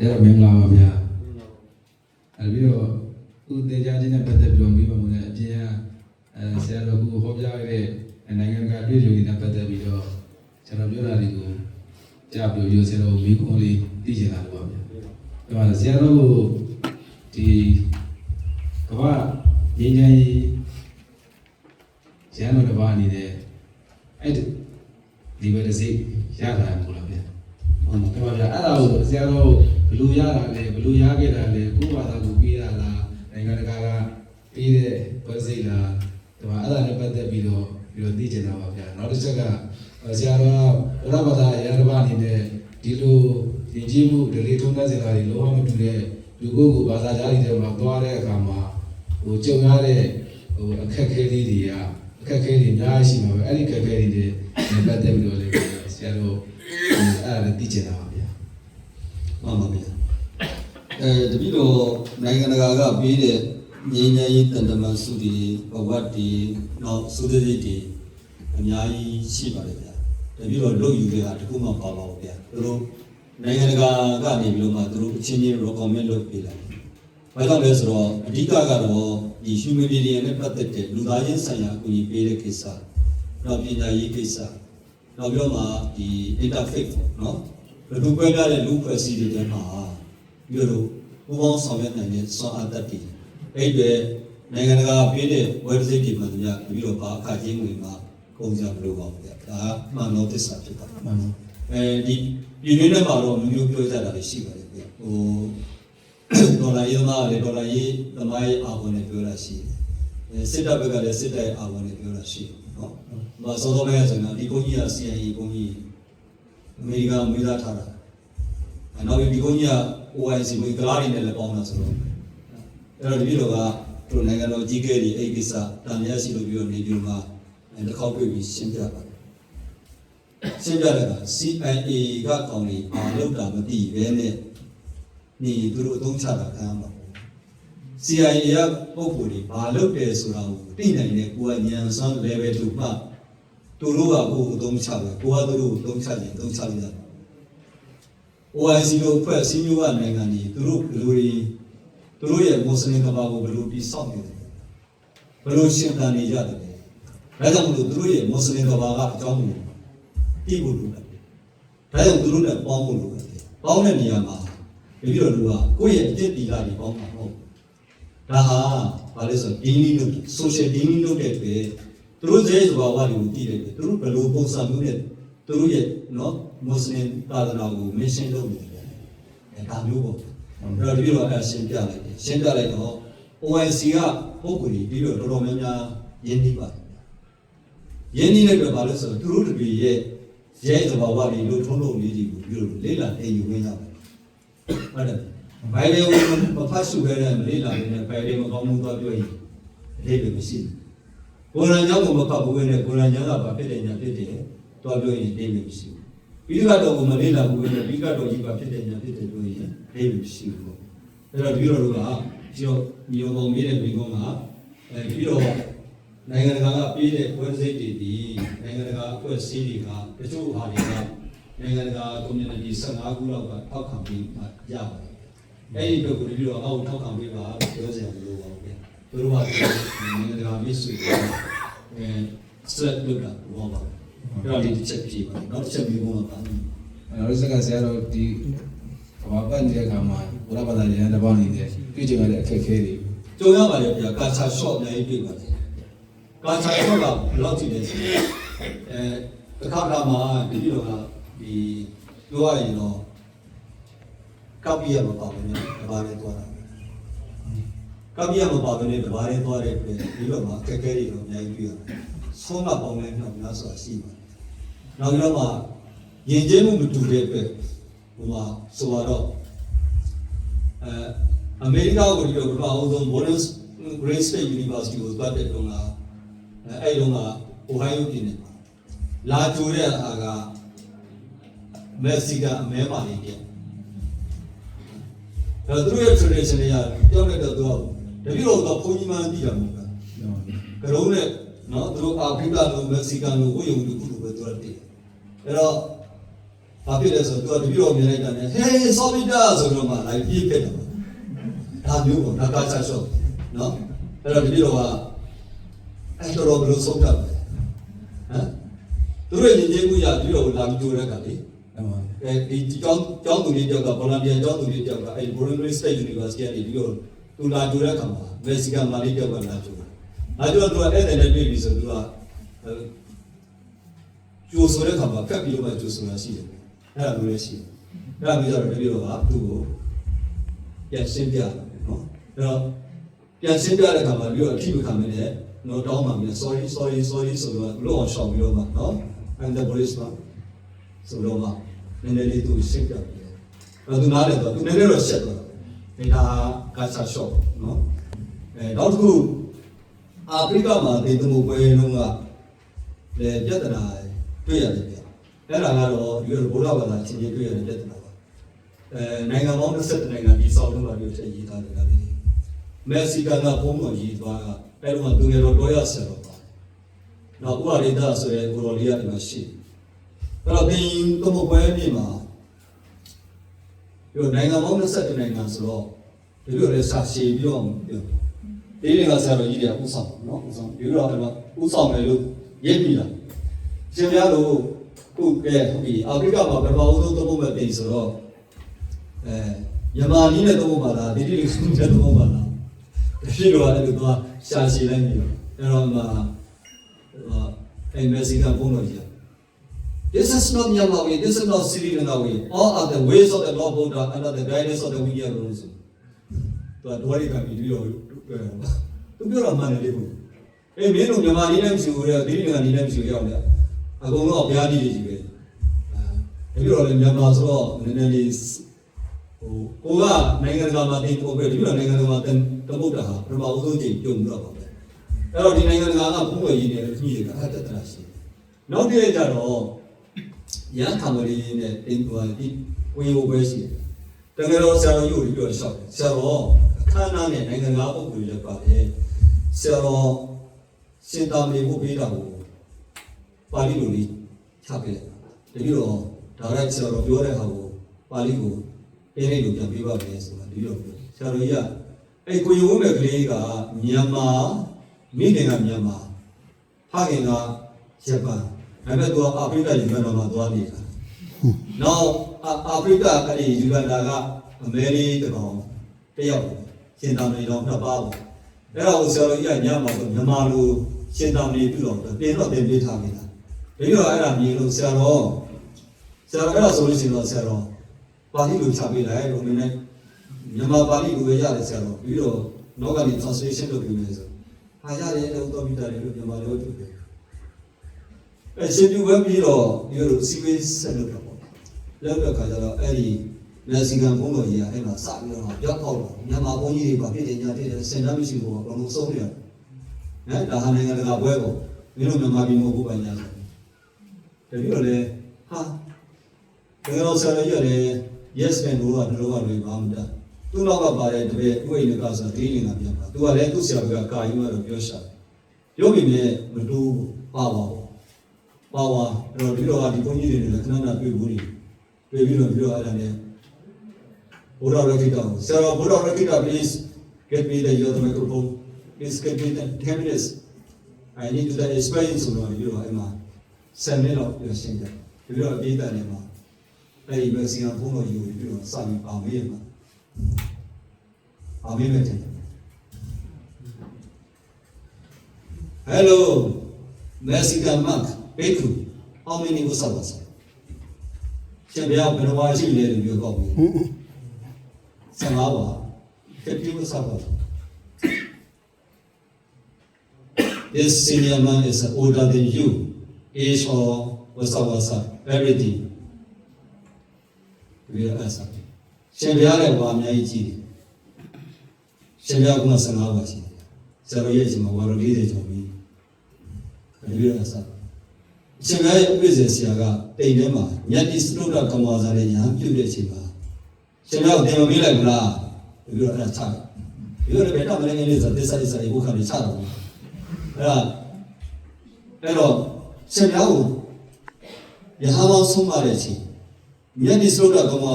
အဲ့တော့မင်္ဂလာပါဗျာအဲ့ပြီးတော့ခုတေချာချင်းနဲ့ပတ်သက်ပြီးတော့မိဘမုန်းနဲ့အပြင်ကအဲဆရာတော်ကဟောပြခဲ့တဲ့နိုင်ငံကတွေ့ကြုံနေတဲ့ပတ်သက်ပြီးတော့ဆရာတော်ပြောတာတွေကိုကြားပြီးရိုးဆရာတော်မိခွန်းလေးသိချင်တာလို့ပါဗျာအဲ့မှာဆရာတော်ကိုဒီကမ္ဘာငြိမ်းချမ်းရေးရန်တော်တစ်ပါးအနေနဲ့အဲ့ဒီဒီဘက်တစ်စိတ်ရတာမို့လားဗျာ ဟုတ်ပါဗျာအဲ့ဒါကိုဆရာတော်ဘယ်လိုရတာလဲဘယ်လိုရခဲ့တာလဲကိုယ့်ဘာသာကိုပြီးရလားနိုင်ငံတကာကပြီးတဲ့ဘယ်စိတ်လားဒီ မှာအဲ့ဒါနဲ့ပတ်သက်ပြီးတော့ပြီးတော့သိချင်တာပါဗျာနောက်တစ်ချက်ကဆရာတော်ကဘုရားဘာသာရဟန်းဘာအနေနဲ့ဒီလိုယဉ်ကျေးမှုဒလိထုံးတဲ့စင်တာတွေလောကမတူတဲ့လူကိုယ်ကိုဘာသာကြားတွေထဲမှာသွားတဲ့အခါမှာဟိုကြုံရတဲ့ဟိုအခက်အခဲလေးတွေကအခက်အခဲတွေအများကြီးရှိမှာပဲအဲ့ဒီအခက်အခဲတွေနဲ့ပတ်သက်ပြီးတော့လေဆရာတော်အဲ့ဒါလည်းသိချင်တာပါဗျာမှန်ပါဗျာအဲတပိတော့နိုင်ငံတကာကပေးတဲ့ ငြိမ်းချမ်းရေးတန်တမန်စုတွေဘဝတ်တွေနောက်စုသတိတွေအများကြီးရှိပါတယ်ဗျာတပိတော့လုပ်ယူတဲ့ဟာတခုမှပါပါဘူးဗျာသူတို့နိုင်ငံတကာကနေပြီးတော့မှသူတို့အချင်းချင်း recommend လုပ်ပေးလိုက်ဘာကြောင့်လဲဆိုတော့အဓိကကတော့ဒီ humanitarian နဲ့ပတ်သက်တဲ့လူသားချင်းဆိုင်ရာအကူအညီပေးတဲ့ကိစ္စနောက်ပညာရေးကိစ္စနောက်ပြီးတော့မှဒီ interfaith ပေါ့နော်ဘယ်လိုပွဲပြတဲ့လူဖွဲ့စည်းတွေထဲမှာမြို့တို့ပူပေါင်းဆောင်ရွက်နိုင်တဲ့စွမ်းအားတတ်တွေ အဲ့ဒီနိုင်ငံတကာပေးတဲ့ website တွေမှာညပြီးတော့ဘာအခချင်းတွေမှာကုန်ကြမလို့ပါဘူးဗျာဒါကမှန်တော့သစ္စာဖြစ်ပါတယ်မှန်ပါအဲဒီပြည်တွင်းထဲမှာတော့မျိုးမျိုးပြောကြတာတွေရှိပါတယ်ဗျာဟိုဒေါ်လာရေးသမားကလည်းဒေါ်လာရေးသမားရေးအာဝန်နဲ့ပြောတာရှိတယ်အဲစစ်တပ်ဘက်ကလည်းစစ်တပ်ရဲ့အာဝန်နဲ့ပြောတာရှိတယ်နော်။မစောစောပဲဆိုတော့ဒီဘုန်းကြီးက CIA ဘုန်းကြီးအမေရိကန်မေးသားထားတာ။အဲနောက်ပြီးဒီဘုန်းကြီးက OIC ဘုန်းကြီးကလားတွေနဲ့လည်းပေါင်းတာဆိုတော့ အဲ့တော့ဒီလိုကတို့နိုင်ငံတော်ကြီးကဲတွေအဲ့ဒီကိစ္စတန်မြတ်စီလို့ပြောနေပြီးမှအဲတစ်ခေါက်တွေ့ပြီးရှင်းပြပါတယ်။ရှင်းပြတဲ့က CIA ကကောင်းနေအာလောက်တာမသိပဲနဲ့နေသူတို့အသုံးချတာခံရမှာပေါ့။ CIA ကပုံကိုယ်တွေဘာလုပ်တယ်ဆိုတာကိုသိနိုင်တဲ့ကိုယ်ကဉာဏ်စွမ်း level 2မှသူတို့ကကိုယ်ကိုသုံးချပဲကိုယ်ကသူတို့ကိုသုံးချရင်သုံးချလို့ရတယ် OIC လို့ဖွဲ့စည်းမျိုးကနိုင်ငံကြီးသူတို့ဘယ်လိုတွေသူ တို့ရဲ့မွတ်စလင်ကဘာကိုဘယ်လိုပြီးစောင့်နေတယ်ဘယ်လိုရှင်းတန်နေကြတယ်ဒါကြောင့်မလို့သူတို့ရဲ့မွတ်စလင်ကဘာကအကြောင်းကိုသိဖို့လိုတယ်ဒါကြောင့်သူတို့နဲ့ပေါင်းဖို့လိုတယ်ပေါင်းတဲ့နေရာမှာပြီးတော့လူကကိုယ့်ရဲ့အစ်တီလာတွေပေါင်းမှာမဟုတ်ဘူးဒါဟာဘာလဲဆိုတော့ဒီနည်းလို့ social ဒီနည်းလို့တဲ့အတွက်သူတို့ရဲ့သဘာဝတွေကိုသိတယ်သူတို့ဘယ်လိုပုံစံမျိုးနဲ့သူတို့ရဲ့နော်မွတ်စလင်သာသနာကို mission လုပ်နေတယ်အဲဒါမျိုးပေါ့အဲ့တော့ဒီလိုအဲ့ရှင်းပြလိုက်တယ် ရှင်းပြလိုက်တော့ OIC ကပုံကိုယ်ကြီးပြီးတော့တော်တော်များများရင်းနှီးပါတယ်ရင်းနှီးလိုက်တော့ဘာလဲဆိုတော့သူတို့တွေရဲ့ရဲ့သဘာဝတွေလို့ထုံးလို့လေးတွေကိုပြီးတော့လေ့လာသင်ယူခွင့်ရပါတယ်ဟုတ်တယ်ဘိုင်လေကိုမဖတ်စုခဲ့တဲ့မလေ့လာနေတဲ့ဘိုင်လေမကောင်းမှုသွားပြောရင်အလေးပဲမရှိဘူးကိုရံကြောင့်မဖတ်ဘူးနဲ့ကိုရံကြောင့်ကဘာဖြစ်တယ်ညာဖြစ်တယ်သွားပြောရင်အလေးပဲမရှိဘူးပြီးတော့တော့မလေ့လာဘူးနဲ့ပြီးတော့ကြီးဘာဖြစ်တယ်ညာဖြစ်တယ်ပြောရင်အလေးပဲမရှိဘူးပေါ့ အဲ့တော့ပြီးတော့တို့ကပြီးတော့မြေပုံမေးတဲ့မိကုန်းကအဲပြီးတော့နိုင်ငံတကာကပေးတဲ့ပွဲစိတ်တွေဒီနိုင်ငံတကာအဖွဲ့အစည်းတွေကတချို့ဟာတွေကနိုင်ငံတကာ community 15ခုလောက်ကထောက်ခံပြီးမှရပါတယ်အဲ့ဒီဘက်ကိုပြီးတော့အောက်ထောက်ခံပေးပါပြောစရာမလိုပါဘူးဗျာသူတို့ကနိုင်ငံတကာမိတ်ဆွေတွေအဲဆက်လုပ်တာဘောပါအဲ့တော့ဒီတစ်ချက်ပြပါနောက်တစ်ချက်မျိုးကပါအဲ့တော့စကဆရာတော်ဒီကဘာပတ်နေတဲ့အခါမှာ ဘုရားဘာသာရဟန်းတစ်ပါးအနေနဲ့တွေ့ကြုံရတဲ့အခက်အခဲတွေကြုံရပါလေဗျာကာချာ shot အများကြီးတွေ့ပါတယ်ကာချာ shot ကဘယ်လောက်ထိလဲဆိုတော့အဲတစ်ခါကမှဒီလိုကဒီပြောရရင်တော့ကောက်ပြရမှာပါမယ်နော်တပါးလေးသွားတာကောက်ပြရမှာပါမယ်တပါးလေးသွားတဲ့အတွက်ဒီလိုမှာအခက်အခဲတွေတော့အများကြီးတွေ့ရတယ်ဆုံးမပေါင်းလဲတော့များစွာရှိပါတယ်နောက်ပြီးတော့မှယဉ်ကျေးမှုမတူတဲ့အတွက်ဟိုမှာဆိုတော့ အဲအမေရိကကိုဒီလိုပထမအဆုံး Morris Gray State University ကိုသွားတဲ့တုန်းကအဲအဲ့တုန်းက Ohio ပြည်နယ်မှာလာကြိုတဲ့အားကမက္ကဆီကန်အမဲပါလေးတဲ့အဲသူတို့ရဲ့ tradition တွေကပြောနေတော့သူကတပည့်တော်ကဘုန်းကြီးမှန်းသိတာမဟုတ်ဘူးကရုံးနဲ့နော်သူတို့အာဖရိကလိုမက္ကဆီကန်လိုဝိယုံလူခုလိုပဲသူတို့တည်အဲ့တော့ ဘာဖြစ်လဲဆိုတော့သူကတပည့်တော်မြင်လိုက်တာနဲ့ဟေးဆော်ဘီတာဆိုတော့မှလိုက်ပြေးခဲ့တယ်ဒါမျိုးပေါ့ဒါကစားရှော့နော်အဲ့တော့တပည့်တော်ကအဲ့တော်တော်ဘယ်လိုဆုံးဖြတ်လဲဟမ်သူတို့ညီညီမှုရတပည့်တော်ကိုလာပြီးကြိုးရတာလေဟုတ်ပါအဲဒီကျောင်းကျောင်းသူလေးတယောက်ကဗော်လန်တီယာကျောင်းသူလေးတယောက်ကအဲဒီ Voluntary State University ကနေပြီးတော့သူလာကြိုတဲ့အခါမှာ Mexican မာလေးတယောက်ကလာကြိုတာ။လာကြိုတော့သူကအဲ့တဲ့နဲ့တွေ့ပြီဆိုသူကအဲကြိုဆိုတဲ့အခါမှာကပ်ပြီးတော့မှကြိုဆိုတာရှိတယ်။ အဲ့ဒါမျိုးလည်းရှိတယ်။အဲ့ဒါမျိုးဆိုတော့တပည့်တော်ကသူ့ကိုပြန်ရှင်းပြတယ်နော်။အဲ့တော့ပြန်ရှင်းပြတဲ့အခါမှာပြီးတော့အထီးမခံမနဲ့နော်တောင်းပါမယ် sorry sorry sorry ဆိုတော့လောအောင်ရှောင်ပြီးတော့မှနော် and the police မှာဆိုတော့မှနည်းနည်းလေးသူရှင်းပြပြတယ်။အဲသူနားတယ်တော့သူနည်းနည်းတော့ရှက်တော့တယ်။ဒါကဆာရှော့နော်။အဲနောက်တစ်ခုအာဖရိကမှာဒေသမှုပွဲလုံးကလည်းပြဿနာတွေ့ရတယ်ဗျ။ အဲ့ဒါကတော့ဒီလိုဘုရားဘာသာချင်းချင်းတွေ့ရတဲ့ပြဿနာပါ။အဲနိုင်ငံပေါင်း30နိုင်ငံဒီဆောက်လုံးမှာဒီထည့်ရေးထားတယ်ကလေး။မက္ကဆီကန်ကဘုံတော်ရေးသွားကအဲ့တော့သူငယ်တော်တော်ရဆက်တော့ပါ။နောက်ဥပဒေသားဆိုရဲကိုတော်လေးရတယ်မရှိဘူးအဲ့တော့ဒီကမ္ဘာပွဲနေ့မှာဒီနိုင်ငံပေါင်း20နိုင်ငံဆိုတော့ဒီလိုလဲစာရှည်ပြီးတော့ပြောဒီနေ့ကဆရာတော်ကြီးတွေကဥဆောင်နော်ဥဆောင်ဒီလိုတော့ဥဆောင်တယ်လို့ရေးပြီးတာရှင်များတို့ ခုကဲဟုတ်ပြီအာဖရိကမှာပထမဦးဆုံးသုံးဖို့ပဲပြင်ဆိုတော့အဲမြန်မာနည်းနဲ့သုံးဖို့ပါလားဒီဒီလေးဆုံးတဲ့သုံးဖို့ပါလားဒီလိုကလည်းသူကရှာရှည်လိုက်ပြီးတော့အဲ့တော့မှအဲမက်ဆီကန်ပုံတော်ကြီး This is not Myanmar way, this is not Sri Lanka way. All are the ways of the Lord Buddha under the guidance of the Vinaya Buddhism. သူကဒွါရီကပြီးပြီးတော့သူပြောတာမှန်တယ်လေဘူးအေးမင်းတို့မြန်မာနေလည်းမရှိဘူးလေဒီနေ့ကနေလည်းမရှိဘူးရောက်တယ် အကုန်လုံးဘုရားကြီးကြီးပဲအဲပြီးတော့လည်းမြန်မာဆိုတော့နည်းနည်းလေးဟိုကိုကနိုင်ငံတကာမှာတင်ပို့ပဲဒီလိုနိုင်ငံတကာမှာတင်တပုတ်တာဟာပထမဦးဆုံးချိန်ပြုံတော့ပါပဲအဲ့တော့ဒီနိုင်ငံတကာကဘုံဝယ်ကြီးနေတယ်ကြီးနေတာအဲ့တတရာရှိနောက်တစ်ရက်ကျတော့ရန်ခံမလေးနဲ့တင်ပွားဒီဝင်ဝပဲရှိတယ်တကယ်တော့ဆရာတော်ကြီးကိုပြီးတော့ရှောက်တယ်ဆရာတော်အခမ်းအနားနဲ့နိုင်ငံသားအုပ်ကိုလည်းပါတယ်ဆရာတော်စင်တာမေဖို့ပေးတာကို ပါဠိလိုလေးချပေးလိုက်တတိတော့ဒါရိုက်ဆရာတော်ပြောတဲ့ဟာကိုပါဠိကိုပေးလိုက်လို့ပြန်ပေးပါမယ်ဆိုတာဒီလိုပြောဆရာတော်ကြီးကအဲ့ကိုယုံမဲ့ကလေးကမြန်မာမိခင်ကမြန်မာဖခင်ကဂျပန်ဒါပေမဲ့သူကအာဖရိကယူဂန်ဒါမှာသွားနေတာနောက်အာအာဖရိကအဲ့ဒီယူဂန်ဒါကအမေရိကကောင်တယောက်ရှင်တောင်နေတော့နှစ်ပါးပေါ့အဲ့ဒါကိုဆရာတော်ကြီးကညမှာဆိုမြန်မာလိုရှင်တောင်နေပြုတော့တင်တော့တင်ပေးထားမိတာ ပြီးတော့အဲ့ဒါမြင်လို့ဆရာတော်ဆရာတော်အဲ့ဒါဆိုလို့ရှိရင်တော့ဆရာတော်ပါဠိလိုချပေးလိုက်လို့နည်းနည်းမြန်မာပါဠိလိုပဲရတယ်ဆရာတော်ပြီးတော့နောက်ကနေ translation လုပ်ပြီးမယ်ဆိုဟာရတယ်လို့တော့ပြီးတာလေလို့မြန်မာလိုပြောတယ်အဲ့ရှင်ပြဝဲပြီးတော့ဒီလိုစီဝေးဆက်လုပ်တော့ပေါ့လောက်တဲ့ခါကျတော့အဲ့ဒီမက်ဆီကန်ဘုံတော်ကြီးကအဲ့မှာစပြီးတော့ရောက်ပေါက်တော့မြန်မာဘုံကြီးတွေပါပြည်တယ်ညာတဲ့စင်တမ်းမရှိဘူးပေါ့အလုံးဆုံးတယ်နော်ဒါဟာနိုင်ငံတကာပွဲပေါ့မင်းတို့မြန်မာပြည်မှာဘုပိုင်ညာ တယ်တတိယလည်းဟာဘယ်လိုဆရာကြီးလည်း yes man တို့ကတို့ကလည်းဘာမှမတတ်သူ့နောက်ကပါတဲ့တပည့်ဥိနေကဆိုဒေးနေတာပြန်ပါသူကလည်းသူ့ဆရာကကာယုံကတော့ပြောရှာပြောပြီးမြဲမတူပါပါပါပါအဲ့တော့ဒီတော့ဒီဘုန်းကြီးတွေလည်းခဏခဏတွေ့ဘူးတွေတွေ့ပြီးတော့ပြီးတော့အဲ့ဒါနဲ့ဘုရားရခိတာကိုဆရာတော်ဘုရားရခိတာ please get me the your microphone please get me the 10 minutes I need to the experience ဆိုတော့ပြီးတော့အဲ့မှာ 7မိနစ်လောက်ပြရှင်းတယ်ပြီးတော့အပြေးတန်နေမှာအဲ့ဒီမက်ဆီကန်ဖုန်းတော်ယူပြီးတော့စပြီးပါမေးရမှာပါမေးမယ်တဲ့ Hello Mexican monk Bhikkhu how many usabas ရှင်ဘုရားဘယ်တော်ရှိလဲလို့ပြောကောက်ပြီဆံပါပါတတိယဆောက်ပါ This senior man is older than you age or wasa wasa everything ဒီရအစားရှင်ဘုရားလည်းဘာအများကြီးကြီးတယ်ရှင်ဘုရားက15ပါရှိတယ်ဆရာတော်ရဲ့အချိန်မှာဝါတော်40ကျော်ပြီဒီရအစားရှင်မရဲ့ဥပ္ပဇေဆရာကတိမ်ထဲမှာမြတ်တိစတုဒ္ဒကမောဇာနဲ့ညာပြုတ်တဲ့အချိန်မှာရှင်မကိုတင်မပေးလိုက်ဘူးလားပြီးတော့အဲ့ဒါချတယ်ပြီးတော့ဘယ်တော့မလဲငယ်လေးဆိုသစ္စာသစ္စာဒီဘုခါလေးချတော့အဲ့ဒါအဲ့တော့ ရှင်မကိုယဟမောဆုံးမတဲ့အချိန်မြတ်ဒီစလုတ်တာကမ